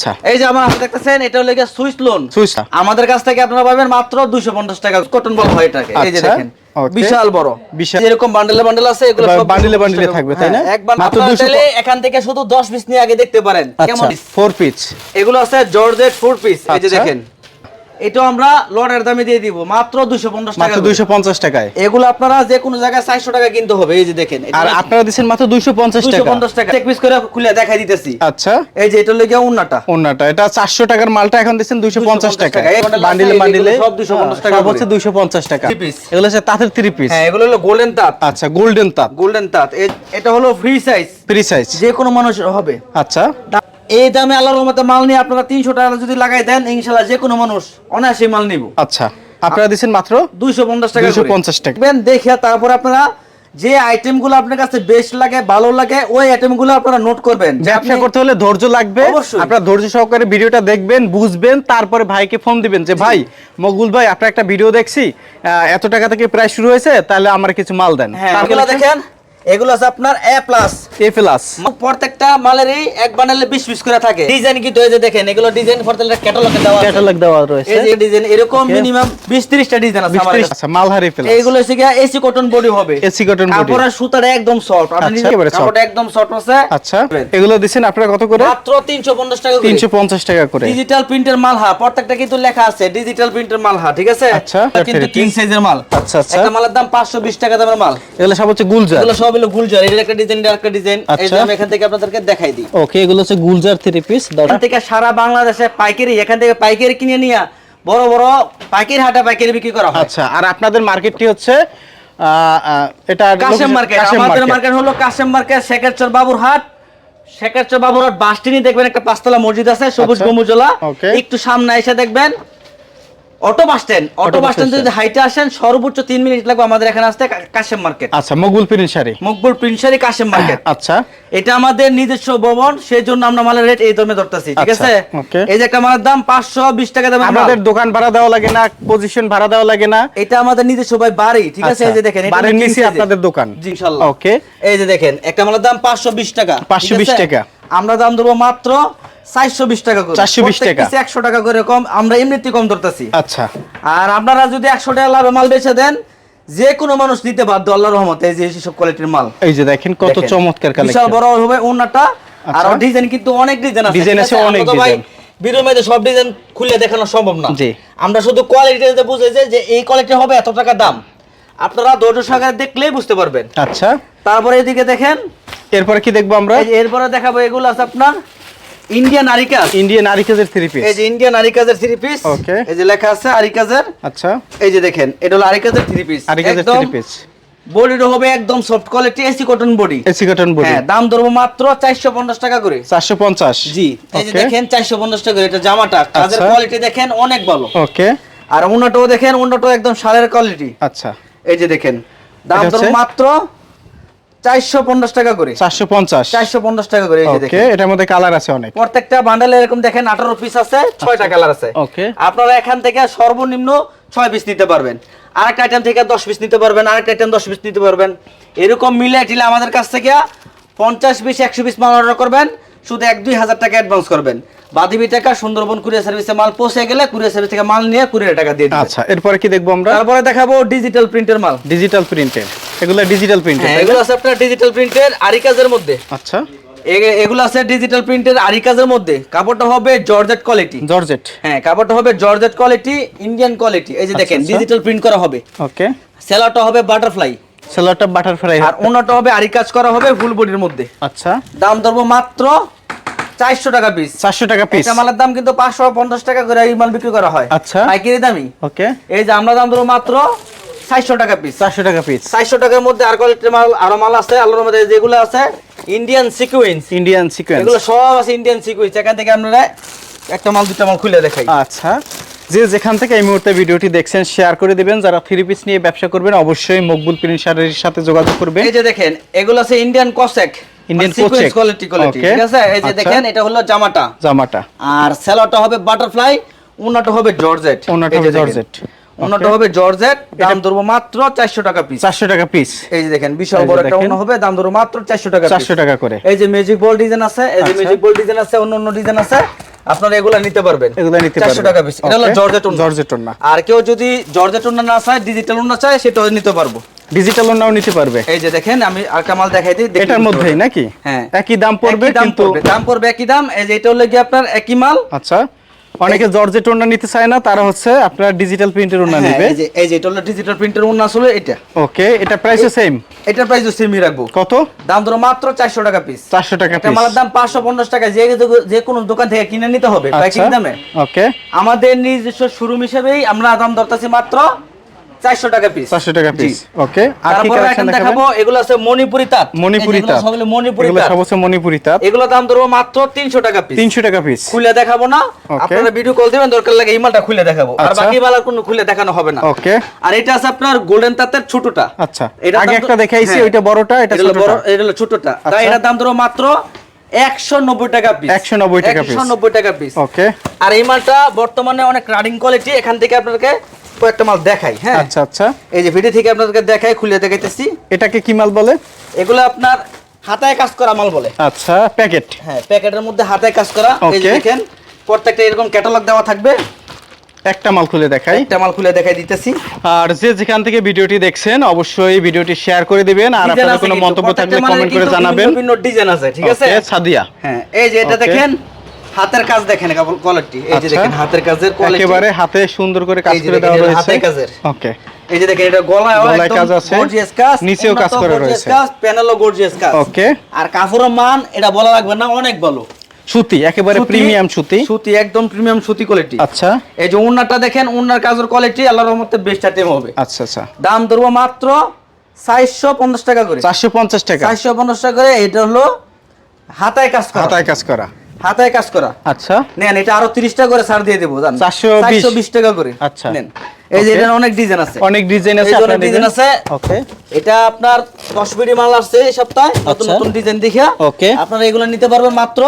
আচ্ছা। এই যে আমার হাতে দেখতেছেন এটা হলো সুইস লোন সুইচটা আমাদের কাছ থেকে আপনারা পাবেন মাত্র 250 টাকা কটন বল হয় এটাকে। এই যে আচ্ছা, দেখেন বিশাল বড়। বিশাল। যেরকম বান্ডেলে বান্ডেল আছে এগুলো সব bundle এ 250 bundle এ টাকা। থাকবে, তাই না? হ্যাঁ, একবার মাত্র আপনারা 200 চাইলে এখান থেকে শুধু 10 পিস নিয়ে আগে দেখতে পারেন। আচ্ছা কেমন? ফোর পিচ এগুলো আছে জর্জেট ফোর পিস এই যে আচ্ছা। দেখেন এটা আমরা লটের দামে দিয়ে দিব। মাত্র 250 টাকা মাত্র করে। দুইশো পঞ্চাশ টাকায়। এগুলো আপনারা যে কোনো জায়গায় 400 টাকা কিনতে হবে এই যে দেখেন আর আপনারা দিচ্ছেন মাত্র দুইশো পঞ্চাশ টাকা। 250 টাকা। এক পিস করে খুলে দেখাই দিতেছি। আচ্ছা। এই যে এটা লেগে উন্নাটা অন্যটা এটা চারশো টাকার মালটা এখন পঞ্চাশ 250 টাকা। বান্ডিলে বান্ডিলে। সব 250 টাকা হচ্ছে দুইশো পঞ্চাশ টাকা। Three এগুলো হচ্ছে তাঁতের থ্রি পিস হ্যাঁ এগুলো হলো গোল্ডেন তাঁত। আচ্ছা গোল্ডেন তাঁত। গোল্ডেন তাঁত। এটা হলো ফ্রি সাইজ ফ্রি সাইজ যে কোনো মানুষ হবে। আচ্ছা। এই দামে আল্লাহর রহমতে মাল নিয়ে আপনারা তিনশো টাকা যদি লাগাই দেন ইনশাল্লাহ যে কোনো মানুষ অনায়াসে মাল নিব। আচ্ছা আপনারা দিচ্ছেন মাত্র দুইশো পঞ্চাশ টাকা 250 টাকা। দেখবেন দেখে তারপর আপনারা যে আইটেমগুলো আপনার কাছে বেস্ট লাগে ভালো লাগে ওই আইটেমগুলো আপনারা নোট করবেন। যে ব্যবসা করতে হলে ধৈর্য লাগবে। আপনারা ধৈর্য সহকারে ভিডিওটা দেখবেন বুঝবেন তারপরে ভাইকে ফোন দিবেন যে ভাই মকবুল ভাই আপনার একটা ভিডিও দেখছি এত টাকা থেকে প্রায় শুরু হয়েছে তাহলে আমার কিছু মাল দেন। হ্যাঁ দেখেন এগুলো আছে আপনার এ প্লাস এ প্লাস প্রত্যেকটা মালেরই এক বান্ডেলে বিশ পিস করে থাকে। ডিজাইন এই যে দেখেন এগুলো ডিজাইন প্রত্যেকটা ক্যাটালগে দেওয়া আছে। ক্যাটালগ দেওয়া রয়েছে। এই যে ডিজাইন এরকম মিনিমাম বিশ ত্রিশটা ডিজাইন আছে। আচ্ছা মালহারি প্লাস এইগুলো হচ্ছে গিয়া এসি কটন বডি হবে। এসি কটন বডি সুতাটা একদম সফট আপনি। কাপড়টা একদম সফট আছে আচ্ছা এগুলো দিচ্ছেন আপনারা কত করে? মাত্র 350 টাকা করে। তিনশো পঞ্চাশ টাকা করে। ডিজিটাল প্রিন্টের মাল হা প্রত্যেকটা কিন্তু লেখা আছে ডিজিটাল প্রিন্টের মাল হা ঠিক আছে? আচ্ছা। কিন্তু কিং? সাইজের মাল। আচ্ছা আচ্ছা। একটা মালের দাম 520 টাকা দামের মাল। এগুলো সব হচ্ছে গুলজার। এগুলো সব হলো গুলজার এর একটা ডিজাইন এর একটা ডিজাইন এই যে আচ্ছা। আমি এখান থেকে আপনাদেরকে দেখাই দিই। ওকে এগুলো হচ্ছে গুলজার থ্রি পিস এখান থেকে সারা বাংলাদেশে পাইকারি এখান থেকে পাইকারি কিনে নিয়ে বড় বড় পাইকারি হাটে পাইকারি বিক্রি করা হয়। আচ্ছা আর আপনাদের মার্কেটটি হচ্ছে এটা কাশেম মার্কেট। আমাদের মার্কেট। হলো কাশেম মার্কেট শেখারচর বাবুরহাট। শেখারচর বাবুরহাট বাসটিনি দেখবেন একটা পাঁচতলা মসজিদ আছে সবুজ আচ্ছা। গমুজলা একটু সামনে এসে দেখবেন auto bus stand auto bus stand যদি হাইটে আসেন সর্বোচ্চ তিন মিনিট লাগবে আমাদের এখানে আসতে কাশেম মার্কেট। আচ্ছা মকবুল প্রিন্ট শাড়ি। মকবুল প্রিন্সারি কাশেম মার্কেট। আচ্ছা। এটা আমাদের নিজস্ব ভবন সেই জন্য আমরা মালের রেট এই দামে ধরতেছি ঠিক আচ্ছা, আছে? এই যে একটা মালের দাম পাঁচশো বিশ টাকা মাল। আমাদের দোকান ভাড়া দেওয়া লাগে না পজিশন ভাড়া দেওয়া লাগে না। এটা আমাদের নিজস্ব ভাই বাড়ি ঠিক আছে? আচ্ছা, এই যে দেখেন বাড়ির নিচে আপনাদের দোকান। ইনশাআল্লাহ Okay. এই যে দেখেন একটা মালের দাম 520 টাকা ঠিক 520 আছে? টাকা। আমরা দাম দেবো মাত্র 420 টাকা করে। 420 টাকা। 100 টাকা করে কম আমরা এমনিতে কম ধরতেছি। আচ্ছা। আর আপনারা যদি 100 টাকা লাভে মাল বেচে দেন যে কোনো মানুষ নিতে বাধ্য আল্লাহর রহমতে এই যে সব কোয়ালিটির মাল। এই যে দেখেন কত দেখেন। চমৎকার বিশাল বড় হবে ওন্নাটা আর আচ্ছা। ডিজাইন কিন্তু অনেক ডিজাইন আছে। Design আছে, অনেক তো ভাই design। ভিডিওর মধ্যে সব ডিজাইন খুলে দেখানো সম্ভব না। জি। আমরা শুধু কোয়ালিটিতে বুঝেছি যে এই কোয়ালিটি হবে এত টাকা দাম। আপনারা ধৈর্য সহকারে দেখলেই বুঝতে পারবেন। আচ্ছা। তারপরে এদিকে দেখেন। এরপরে কি দেখব আমরা? এরপরে দেখাবো এগুলো আছে আপনার ইন্ডিয়ান আরিকাজ ইন্ডিয়ান আরিকাজের থ্রি পিস এই যে ইন্ডিয়ান আরিকাজের থ্রি পিস Okay. এই যে লেখা আছে আরিকাজের আচ্ছা। এই যে দেখেন এটা হলো আরিকাজের থ্রি পিস আরিকাজের থ্রি পিস বডিটা হবে একদম soft quality AC cotton body AC cotton body হ্যাঁ দাম ধরবো মাত্র 450 টাকা করে। চারশো পঞ্চাশ। জি এই যে দেখেন 450 টাকা করে এটা জামাটা। কাজের আচ্ছা। কোয়ালিটি দেখেন অনেক ভালো। ওকে আর উন্নতও দেখেন উন্নতও একদম সারের কোয়ালিটি আচ্ছা। এই যে দেখেন দাম ধরবো মাত্র 450 টাকা করে। চারশো পঞ্চাশ। 450 টাকা করে এই যে ওকে এটার মধ্যে কালার আছে অনেক। প্রত্যেকটা বান্ডেলে এরকম দেখেন 18 পিস আছে 6টা কালার আছে। ওকে আপনারা এখান থেকে সর্বনিম্ন 6 পিস নিতে পারবেন। আরেকটা আইটেম থেকে 10 পিস নিতে পারবেন আরেকটা আইটেম 10 পিস নিতে পারবেন। এরকম মিলে টিলে আমাদের কাছ থেকে 50 পিস 100 পিস মাল অর্ডার করবেন। শুধু এক দুই হাজার টাকা অ্যাডভান্স করবেন। বাদিবি টাকা সুন্দরবন কুরিয়ার সার্ভিসে মাল পৌঁছে গেলে কুরিয়ার সার্ভিস থেকে মাল নিয়ে কুরিয়ার টাকা দিয়ে দিবেন। আচ্ছা এরপরে কি দেখব আমরা? তারপরে দেখাবো ডিজিটাল প্রিন্টের মাল। ডিজিটাল প্রিন্টের এগুলো ডিজিটাল হ্যাঁ এগুলো আছে আপনার ডিজিটাল প্রিন্টের আরিকাজের মধ্যে। আচ্ছা। এগুলো আছে ডিজিটাল প্রিন্টের আরিকাজের মধ্যে। কাপড়টা হবে জর্জেট কোয়ালিটি জর্জেট হ্যাঁ কাপড়টা হবে জর্জেট কোয়ালিটি ইন্ডিয়ান কোয়ালিটি এই যে দেখেন আচ্ছা। ডিজিটাল প্রিন্ট করা হবে। ওকে সেলারটা হবে বাটারফ্লাই সেলোয়ারটা বাটারফ্লাই আর অন্যটা হবে আরি কাজ করা হবে ফুল বডির মধ্যে। আচ্ছা। দাম ধরবো মাত্র চারশো টাকা পিস চারশো টাকা পিস এটা মালের দাম কিন্তু পাঁচশো পঞ্চাশ টাকা করে এই মাল বিক্রি করা হয়। আচ্ছা। পাইকারি দামি। ওকে এই যে আমরা দাম ধরবো মাত্র চারশো টাকা পিস চারশো টাকা পিস চারশো টাকার মধ্যে আর কোয়ালিটির মাল আরও মাল আছে আলোর মধ্যে যেগুলো আছে ইন্ডিয়ান সিকুয়েন্স ইন্ডিয়ান সিকোয়েন্স এগুলো সব আছে ইন্ডিয়ান সিকুয়েন্স এখান থেকে আপনারা একটা মাল দুটা মাল খুলে দেখাই। আচ্ছা। যে যেখান থেকে এই মুহূর্তে ভিডিওটি দেখছেন শেয়ার করে দিবেন। যারা থ্রি পিস নিয়ে ব্যবসা করবেন অবশ্যই মকবুল প্রিন্ট শাড়ির সাথে যোগাযোগ করবেন। এই যে দেখেন এগুলো আছে ইন্ডিয়ান কসেক কোয়ালিটি কোয়ালিটি ঠিক আছে? এই যে আচ্ছা। দেখেন এটা হলো জামাটা। জামাটা। আর সেলোটা হবে বাটারফ্লাই উন্নাটা হবে জর্জেট ওনাটা হবে জর্জেট হবে জর্জেট দাম ধরবো মাত্র চারশো টাকা পিস চারশো টাকা পিস এই যে দেখেন বিশাল বড় একটা। হবে দাম ধরবো মাত্র চারশো টাকা piece। চারশো টাকা করে। এই যে ম্যাজিক বল ডিজাইন আছে এই যে আচ্ছা। ম্যাজিক বল ডিজাইন আছে অন্য অন্য ডিজাইন আছে আপনারা এগুলা নিতে পারবেন। এগুলা নিতে 400 পারবেন। টাকা পিস এটা হলো জর্জেট জর্জেট। আর কেউ যদি জর্জেট ওন্না না চায় ডিজিটাল ওন্না চায় সেটাও নিতে পারব। ডিজিটাল নাও নিতে পারবে। এই যে দেখেন আমি আরেকটা মাল দেখাই দিই এটার মধ্যেই নাকি? হ্যাঁ। একই দাম পড়বে দাম কিন্তু পড়বে। দাম পড়বে একই দাম এই যে এটা হলো কি আপনার একই মাল। আচ্ছা। অনেকে জর্জেট ওন্না নিতে চায় না তারা হচ্ছে আপনার ডিজিটাল প্রিন্টের হ্যাঁ, নেবে। এই যে এই যে এটা হলো ডিজিটাল প্রিন্টের ওনা আসলে এটা। ওকে এটা প্রাইসও সেম এটার প্রাইস সেমই রাখব। কত? দাম ধরো মাত্র চারশো টাকা পিস চারশো টাকা পিস পিস মালের দাম পাঁচশো পঞ্চাশ টাকা যে যে কোনো দোকান থেকে কিনে নিতে হবে প্যাকেজ পাইকারি দামে। ওকে। আমাদের নিজস্ব শোরুম হিসেবেই আমরা দাম ধরতাছি মাত্র চারশো টাকা পিস চারশো টাকা পিস ওকে আর কি তারপর কালেকশন এখন দেখাবো দেখাবো এগুলো আছে মণিপুরি তাঁত। মণিপুরি এই তাঁত। সব মণিপুরি তাঁত। সব হচ্ছে মণিপুরি তাঁত। এগুলো দাম ধরবো মাত্র তিনশো টাকা পিস তিনশো টাকা পিস খুলে দেখাবো না। আপনারা ভিডিও কল দিবেন দরকার লাগে এই মালটা খুলে দেখাবো। আর। বাকি মাল কোনো খুলে দেখানো হবে না। ওকে আর এটা আছে আপনার গোল্ডেন তাঁতের ছোটটা। আচ্ছা। এটার আগে দাম একটা দেখাইছি। ওইটা বড়টা এটা এটা ছোটটা। এটা হলো ছোটটা। তাই। এটার দাম ধরো মাত্র একশো নব্বই টাকা পিস 190 টাকা পিস ওকে আর এই মালটা বর্তমানে অনেক রানিং কোয়ালিটি এখান থেকে আপনাদেরকে কয়েকটা মাল দেখাই হ্যাঁ? আচ্ছা আচ্ছা। এই যে ভিডিও থেকে আপনাদেরকে দেখাই খুলে দেখাইতেছি। এটাকে কি মাল বলে? এগুলো আপনার হাতায় কাজ করা মাল বলে। আচ্ছা প্যাকেট। হ্যাঁ প্যাকেটের মধ্যে হাতায় কাজ করা। এই যে দেখেন প্রত্যেকটা এরকম ক্যাটালগ দেওয়া থাকবে। একটা মাল খুলে দেখাই। একটা মাল খুলে দেখাই দিতেছি। আর যে যেখান থেকে ভিডিওটি দেখছেন অবশ্যই ভিডিওটি শেয়ার করে দিবেন। আর আপনাদের কোনো মন্তব্য থাকলে কমেন্ট করে জানাবেন। বিভিন্ন বিভিন্ন ডিজাইন আছে ঠিক আছে? সাদিয়া। হ্যাঁ এই যে এটা দেখেন হাতের কাজ দেখেন কোয়ালিটি এই যে আচ্ছা। দেখেন হাতের কাজের কোয়ালিটি একেবারে হাতে সুন্দর করে কাজ করে দেওয়া রয়েছে। হাতের কাজের। ওকে এই যে দেখেন এটা গলায় একদম কাজ আছে, gorgeous কাজ নিচেও কাজ করা রয়েছে। কাজ প্যানেলও গর্জিয়াস কাজ। ওকে আর কাপড়ের মান এটা বলা লাগবে না অনেক ভালো। সুতি একেবারে প্রিমিয়াম সুতি। সুতি একদম প্রিমিয়াম সুতি কোয়ালিটি আচ্ছা। এই যে উন্নাটা দেখেন উন্নার কাজের কোয়ালিটি আল্লাহর রহমতে বেস্ট আইটেম হবে। আচ্ছা আচ্ছা। দাম ধরবো মাত্র চারশো পঞ্চাশ টাকা করে। চারশো পঞ্চাশ টাকা। চারশো পঞ্চাশ টাকা করে এটা হলো হাতায় কাজ করা। হাতায় কাজ করা। হাতায় কাজ করা। আচ্ছা। নেন এটা আরও তিরিশ টাকা করে ছাড় দিয়ে দেবো জান। 420 বিশ। টাকা করে। আচ্ছা। নেন। এই যে এটা অনেক ডিজাইন আছে। অনেক ডিজাইন আছে আপনার ডিজাইন আছে। ওকে এটা আপনার বিডি মাল আসছে এই সপ্তাহে নতুন আচ্ছা। নতুন ডিজাইন দেখে Okay. আপনারা এগুলো নিতে পারবেন মাত্র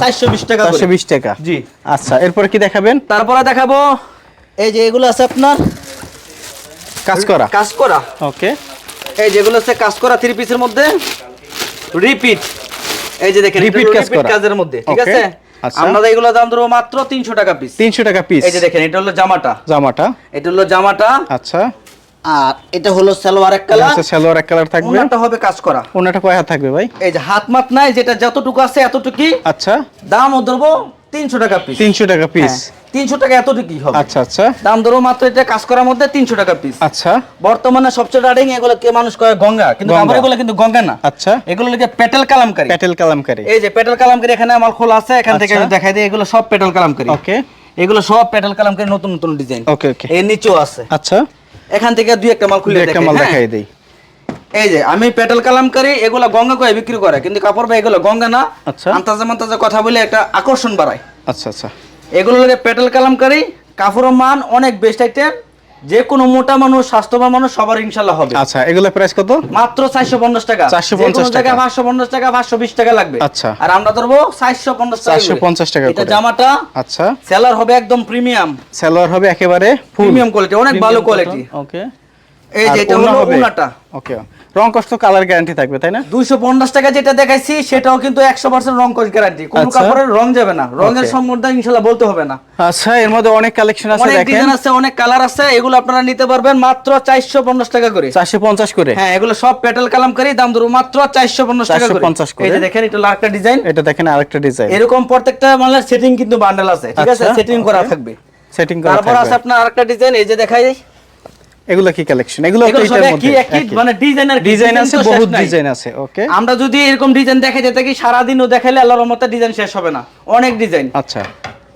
চারশো বিশ টাকা চারশো করে বিশ টাকা। জি। আচ্ছা এরপর কি দেখাবেন? তারপরে দেখাবো এই যে এগুলো আছে আপনার কাজ করা। কাজ করা। ওকে এই যেগুলো আছে কাজ করা থ্রি পিসের মধ্যে। রিপিট এই যে দেখেন রিপিট কাজ করা। কাজের মধ্যে ঠিক আছে? আচ্ছা। আমরা এগুলো দাম ধরো মাত্র তিনশো টাকা পিস তিনশো টাকা পিস এই যে দেখেন এটা হলো জামাটা। জামাটা। এটা হলো জামাটা। আচ্ছা। আর এটা হলো সালোয়ার এক কালার। হচ্ছে সালোয়ার এক কালার থাকবে। ওনাটা হবে কাজ করা। ওনাটা কয় হাত থাকবে ভাই? এই যে হাত মাত নাই যেটা যতটুকু আছে এতটুকুই। আচ্ছা। দাম ও ধরবো তিনশো টাকা পিস তিনশো টাকা পিস তিনশো টাকা এতটুকুই হবে। আচ্ছা আচ্ছা। দাম ধরো মাত্র এটা কাজ করার মধ্যে তিনশো টাকা পিস আচ্ছা। বর্তমানে সবচেয়ে রাডিং এগুলো কে মানুষ কয় গঙ্গা কিন্তু। আমার এগুলো কিন্তু গঙ্গা না। আচ্ছা। এগুলো লিখে পেটেল কালামকারী। পেটেল কালামকারি। এই যে পেটেল কালামকারী এখানে আমার খোলা আছে এখান থেকে আচ্ছা। আমি দেখাই দিই এগুলো সব পেটেল কালামকারী। ওকে। এগুলো সব পেটেল কালামকারী নতুন নতুন ডিজাইন। ওকে ওকে। এর নিচেও আছে। আচ্ছা। এখান থেকে দুই একটা মাল খুলে একটা মাল হ্যাঁ? দেখাই দেই। এই যে আমি পেটেল করি এগুলা গঙ্গা কয়ে বিক্রি করে কিন্তু কাপড় ভাই এগুলো গঙ্গা না। আচ্ছা। আন্তাজে মান্তাজা কথা বলে একটা আকর্ষণ বাড়ায়। আচ্ছা আচ্ছা। এগুলো লাগে পেটেল করি কাপড়ের মান অনেক বেস্ট আইটেম যে কোনো মোটা মানুষ স্বাস্থ্যবান মানুষ সবার ইনশাল্লাহ হবে। আচ্ছা এগুলো প্রাইস কত? মাত্র চারশো পঞ্চাশ টাকা। 450 যে কোনো জায়গায় টাকা। পাঁচশো পঞ্চাশ টাকা পাঁচশো বিশ টাকা লাগবে। আচ্ছা। আর আমরা ধরবো চারশো পঞ্চাশ টাকা করে। 450 টাকা এটা জামাটা আচ্ছা। সেলার হবে একদম প্রিমিয়াম সেলার হবে একেবারে প্রিমিয়াম কোয়ালিটি অনেক ভালো কোয়ালিটি ওকে এই যে এটা হলো উনাটা ওকে রং কষ্ট কালার গ্যারান্টি থাকবে তাই না? দুইশো পঞ্চাশ টাকা যেটা দেখাইছি সেটাও কিন্তু একশো পার্সেন্ট রং গ্যারান্টি কোনো আচ্ছা। কাপড়ের রং যাবে না। রঙের সম্বন্ধে ইনশাল্লাহ বলতে হবে না। আচ্ছা এর মধ্যে অনেক কালেকশন আছে অনেক ডিজাইন আছে অনেক কালার আছে এগুলো আপনারা নিতে পারবেন মাত্র চারশো পঞ্চাশ টাকা করে। চারশো পঞ্চাশ করে? হ্যাঁ এগুলো সব পেটাল কালামকারী দাম ধরো মাত্র চারশো পঞ্চাশ টাকা করে। 450 করে। এই যে দেখেন এটা আরেকটা ডিজাইন এটা দেখেন আরেকটা ডিজাইন এরকম প্রত্যেকটা মালের সেটিং কিন্তু বান্ডেল আছে ঠিক আছে? আচ্ছা, সেটিং করা থাকবে। সেটিং করা তারপর আছে আপনার আরেকটা ডিজাইন এই যে দেখাই। এগুলো কি কালেকশন এগুলো। মানে ডিজাইনের ডিজাইন আছে বহুত ডিজাইন আছে ওকে আমরা যদি এরকম ডিজাইন থাকি সারাদিনও দেখাইলে আল্লাহর রহমতে ডিজাইন শেষ হবে না। অনেক ডিজাইন আচ্ছা।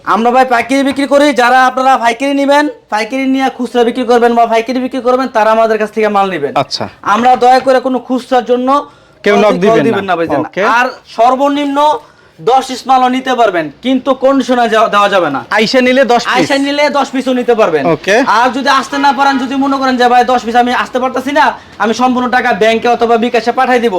আমরা ভাই পাইকারি বিক্রি করি যারা আপনারা পাইকারি নেবেন পাইকারি নিয়ে খুচরা বিক্রি করবেন বা পাইকারি বিক্রি করবেন তারা আমাদের কাছ থেকে মাল নেবেন। আচ্ছা। আমরা দয়া করে কোনো খুচরার জন্য কেউ দি- দিবেন না। না আর সর্বনিম্ন দশ ইসমালও নিতে পারবেন কিন্তু কন্ডিশনে দেওয়া যাবে না। আইসা নিলে দশ আইসা নিলে দশ পিসও নিতে পারবেন। আর যদি আসতে না পারেন যদি মনে করেন যে ভাই দশ পিস আমি আসতে পারতেছি না আমি সম্পূর্ণ টাকা ব্যাংকে অথবা বিকাশে পাঠাই দিব।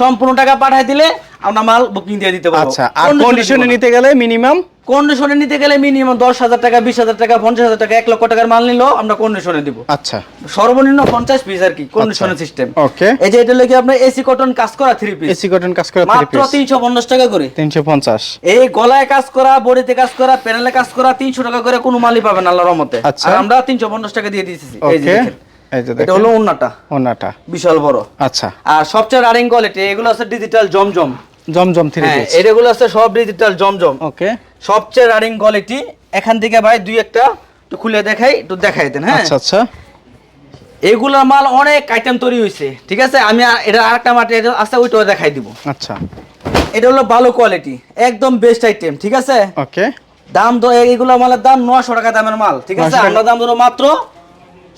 সম্পূর্ণ টাকা পাঠাই দিলে আমরা মাল বুকিং দিয়ে দিতে পারব। আচ্ছা আর কন্ডিশনে নিতে গেলে মিনিমাম কন্ডিশনে নিতে গেলে মিনিমাম দশ হাজার টাকা বিশ হাজার টাকা পঞ্চাশ হাজার টাকা এক লক্ষ টাকার মাল নিলেও আমরা কন্ডিশনে দিব। আচ্ছা। সর্বনিম্ন পঞ্চাশ পিস আর কি কন্ডিশনের সিস্টেম ওকে এই যে এটা লেগে আপনার এসি কটন কাজ করা থ্রি পিস এসি কটন কাজ করে মাত্র তিনশো পঞ্চাশ টাকা করে। তিনশো পঞ্চাশ। এই গলায় কাজ করা বডিতে কাজ করা প্যানেলে কাজ করা তিনশো টাকা করে কোনো মালই পাবেন আল্লাহর রহমতে। আচ্ছা। আর আমরা তিনশো পঞ্চাশ টাকা দিয়ে দিয়েছি এই যে এটা হলো বিশাল বড়। আচ্ছা। আর সবচেয়ে রানিং কোয়ালিটি এগুলো আছে ডিজিটাল জমজম। জমজম থ্রি হ্যাঁ পিস এগুলো আছে সব ডিজিটাল জমজম। ওকে সবচেয়ে রানিং কোয়ালিটি এখান থেকে ভাই দুই একটা একটু খুলে দেখাই একটু দেখাই দেন হ্যাঁ? আচ্ছা আচ্ছা। এগুলোর মাল অনেক আইটেম তৈরি হয়েছে ঠিক আছে? আমি এটা আরেকটা মাটি আছে ওইটাও দেখাই দিব। আচ্ছা। এটা হলো ভালো কোয়ালিটি একদম বেস্ট আইটেম ঠিক আছে? ওকে। দাম তো এগুলো মালের দাম নশো টাকা দামের মাল ঠিক আছে? 900 আমরা দাম ধরো মাত্র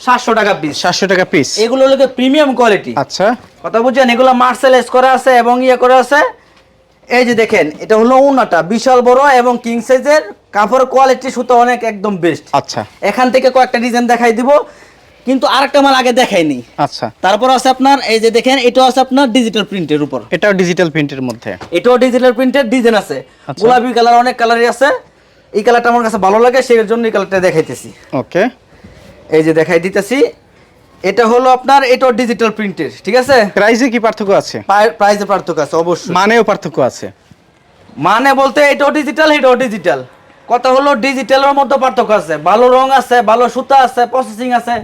সাতশো টাকা পিস সাতশো টাকা পিস এগুলো হলো প্রিমিয়াম কোয়ালিটি আচ্ছা। কথা বুঝছেন? এগুলো মার্সেলাইজ করা আছে এবং ইয়ে করা আছে। এই যে দেখেন এটা হলো উনাটা বিশাল বড় এবং কিং সাইজের কাপড়ের কোয়ালিটি সুতো অনেক একদম বেস্ট আচ্ছা। এখান থেকে কয়েকটা ডিজাইন দেখাই দিব কিন্তু আরেকটা মাল আগে দেখাইনি। আচ্ছা। তারপর আছে আপনার এই যে দেখেন এটাও আছে আপনার ডিজিটাল প্রিন্টের উপর। এটাও ডিজিটাল প্রিন্টের মধ্যে। এটাও ডিজিটাল প্রিন্টের ডিজাইন আছে। আচ্ছা। গোলাপি কালার অনেক কালারই আছে। এই কালারটা আমার কাছে ভালো লাগে সেই জন্য এই কালারটা দেখাইতেছি। ওকে এই যে দেখাই দিতেছি এটা হলো আপনার এটাও ডিজিটাল প্রিন্টের ঠিক আছে? প্রাইসে কি পার্থক্য আছে? প্রাইসের পার্থক্য আছে অবশ্যই। মানেও পার্থক্য আছে। মানে বলতে এটাও ডিজিটাল এটাও ডিজিটাল কথা হলো ডিজিটালের মধ্যে পার্থক্য আছে। ভালো রং আছে ভালো সুতা আছে প্রসেসিং আছে।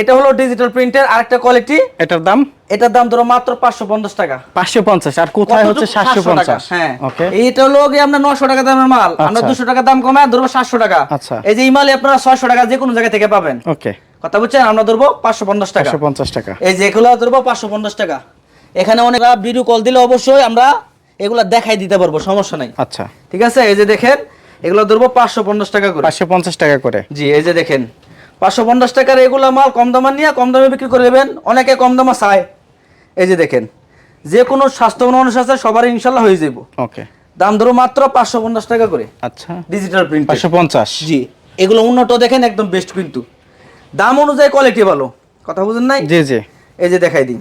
এটা হলো ডিজিটাল প্রিন্টের আরেকটা কোয়ালিটি এটার দাম? এটার দাম ধরো মাত্র পাঁচশো পঞ্চাশ টাকা। পাঁচশো পঞ্চাশ আর কোথায় হচ্ছে কতটুকু? সাতশো পঞ্চাশ? হ্যাঁ। ওকে এইটা হলো গিয়ে আমরা নশো টাকা দামের মাল। আমরা আচ্ছা। দুশো টাকা দাম কমে ধরবো সাতশো টাকা। আচ্ছা। এই যে এই মালে আপনারা ছয়শো টাকা যে কোনো জায়গা থেকে পাবেন। ওকে কথা বুঝছেন? আমরা ধরবো পাঁচশো পঞ্চাশ টাকা। পঞ্চাশ টাকা। এই যে এগুলো ধরবো পাঁচশো পঞ্চাশ টাকা। এখানে অনেক ভিডিও কল দিলে অবশ্যই আমরা এগুলো দেখাই দিতে পারব সমস্যা নাই। আচ্ছা। ঠিক আছে? এই যে দেখেন এগুলো ধরবো পাঁচশো পঞ্চাশ টাকা করে। পাঁচশো পঞ্চাশ টাকা করে। জি এই যে দেখেন পাঁচশো পঞ্চাশ টাকার এগুলো মাল কম দামে নিয়ে কম দামে বিক্রি করে দেবেন অনেকে কম দামে চায়। এই যে দেখেন যে কোনো স্বাস্থ্যবান মানুষ আছে সবার ইনশাল্লাহ হয়ে যাব ওকে। দাম ধরো মাত্র পাঁচশো পঞ্চাশ টাকা করে। আচ্ছা। ডিজিটাল প্রিন্ট পাঁচশো পঞ্চাশ। জি এগুলো উন্নত দেখেন একদম বেস্ট কিন্তু। দাম অনুযায়ী কোয়ালিটি ভালো। কথা বুঝেন নাই? জি জি। এই যে দেখাই দিই।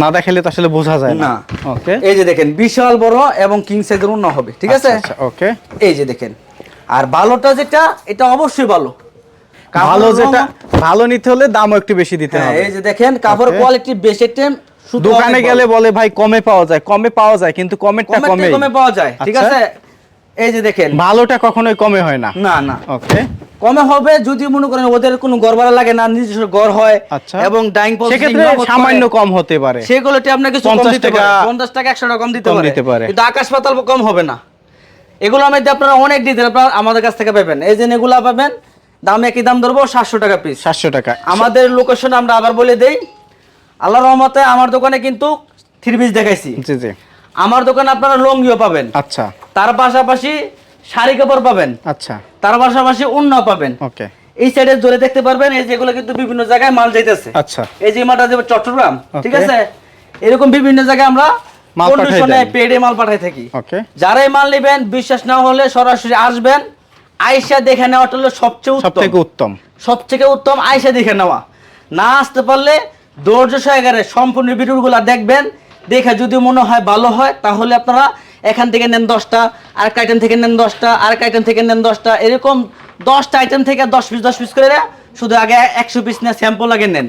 না দেখালে তো আসলে বোঝা যায় না। ওকে। এই যে দেখেন বিশাল বড় এবং কিং সাইজের উন্ন হবে ঠিক আছে? আচ্ছা ওকে। এই যে দেখেন আর ভালোটা যেটা এটা অবশ্যই ভালো। ভালো যেটা ভালো নিতে হলে দামও একটু বেশি দিতে হ্যাঁ হবে। এই যে দেখেন কাপড় কোয়ালিটি বেশি শুধু দোকানে গেলে বলে ভাই কমে পাওয়া যায়। কমে পাওয়া যায় কিন্তু কমেরটা কমে কমে পাওয়া যায় ঠিক আচ্ছা। আছে? এই যে দেখেন। ভালোটা কখনোই কমে হয় না। না না। ওকে কমে হবে যদি মনে করেন ওদের কোনো গড় লাগে না নিজস্ব গড় হয় আচ্ছা। এবং ডাইং সেক্ষেত্রে সামান্য কম হতে পারে। সেগুলোতে আপনাকে দিতে টাকা- পঞ্চাশ টাকা একশো টাকা কম দিতে পারে। দিতে পারে। কিন্তু আকাশ পাতাল কম হবে না। এগুলোর মধ্যে আপনারা অনেক ডিটেল আপনারা আমাদের কাছ থেকে পাবেন। এই যে এগুলা পাবেন দাম একই দাম ধরবো সাতশো টাকা পিস সাতশো টাকা। আমাদের লোকেশন আমরা আবার বলে দেই আল্লাহ রহমতে আমার দোকানে কিন্তু থ্রি পিস দেখাইছি। জি জি। আমার দোকানে আপনারা লঙ্গিও পাবেন। আচ্ছা। তার পাশাপাশি শাড়ি কাপড় পাবেন। আচ্ছা। তার পাশাপাশি অন্য পাবেন। ওকে। এই সাইডে ধরে দেখতে পারবেন এই যেগুলো কিন্তু বিভিন্ন জায়গায় মাল যাইতেছে। আচ্ছা। এই যে মালটা দেবে চট্টগ্রাম ঠিক আছে? এরকম বিভিন্ন জায়গায় আমরা মাল পাঠাই কন্ডিশনে পেডে মাল পাঠাই থাকি। ওকে। যারাই মাল নেবেন বিশ্বাস না হলে সরাসরি আসবেন আয়সা দেখে নেওয়াটা হলো সবচেয়ে সব উত্তম। থেকে উত্তম। সব থেকে উত্তম আয়সা দেখে নেওয়া। না আসতে পারলে ধৈর্য সহকারে সম্পূর্ণ ভিডিওগুলো দেখবেন দেখে যদি মনে হয় ভালো হয় তাহলে আপনারা এখান থেকে নেন দশটা আর আরেক আইটেম থেকে নেন দশটা আরেক আইটেম থেকে নেন দশটা। এরকম দশটা আইটেম থেকে দশ পিস দশ পিস করে শুধু আগে একশো পিস নিয়ে স্যাম্পল আগে নেন।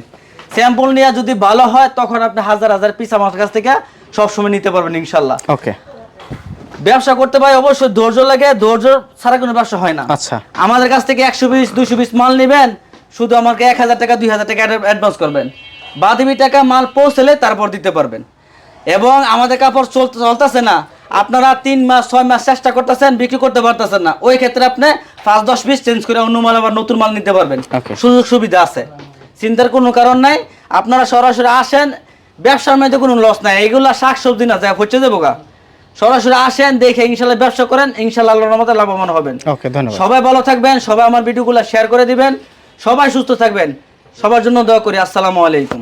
স্যাম্পল নিয়ে যদি ভালো হয় তখন আপনি হাজার হাজার পিস আমার কাছ থেকে সবসময় নিতে পারবেন ইনশাল্লাহ। ওকে। ব্যবসা করতে পারে অবশ্যই ধৈর্য লাগে ধৈর্য ছাড়া কোনো ব্যবসা হয় না। আচ্ছা। আমাদের কাছ থেকে একশো পিস দুশো পিস মাল নেবেন শুধু আমাকে এক হাজার টাকা দুই হাজার টাকা অ্যাডভান্স করবেন। বাদিবি টাকা মাল পৌঁছলে তারপর দিতে পারবেন। এবং আমাদের কাপড় চলতে চলতেছে না। আপনারা তিন মাস ছয় মাস চেষ্টা করতেছেন বিক্রি করতে পারতেছেন না। ওই ক্ষেত্রে আপনি পাঁচ দশ পিস চেঞ্জ করে অন্য মাল আবার নতুন মাল নিতে পারবেন। সুযোগ সুবিধা আছে। চিন্তার কোনো কারণ নাই। আপনারা সরাসরি আসেন ব্যবসার মধ্যে কোনো লস নাই। এগুলা শাক সবজি না যা হচ্ছে দেবো গা। সরাসরি আসেন দেখে ইনশাল্লাহ ব্যবসা করেন ইনশাল্লাহ আল্লাহর রহমতে লাভবান হবেন। ওকে ধন্যবাদ। সবাই ভালো থাকবেন সবাই আমার ভিডিওগুলো শেয়ার করে দিবেন। সবাই সুস্থ থাকবেন। সবার জন্য দোয়া করি। আসসালামু আলাইকুম।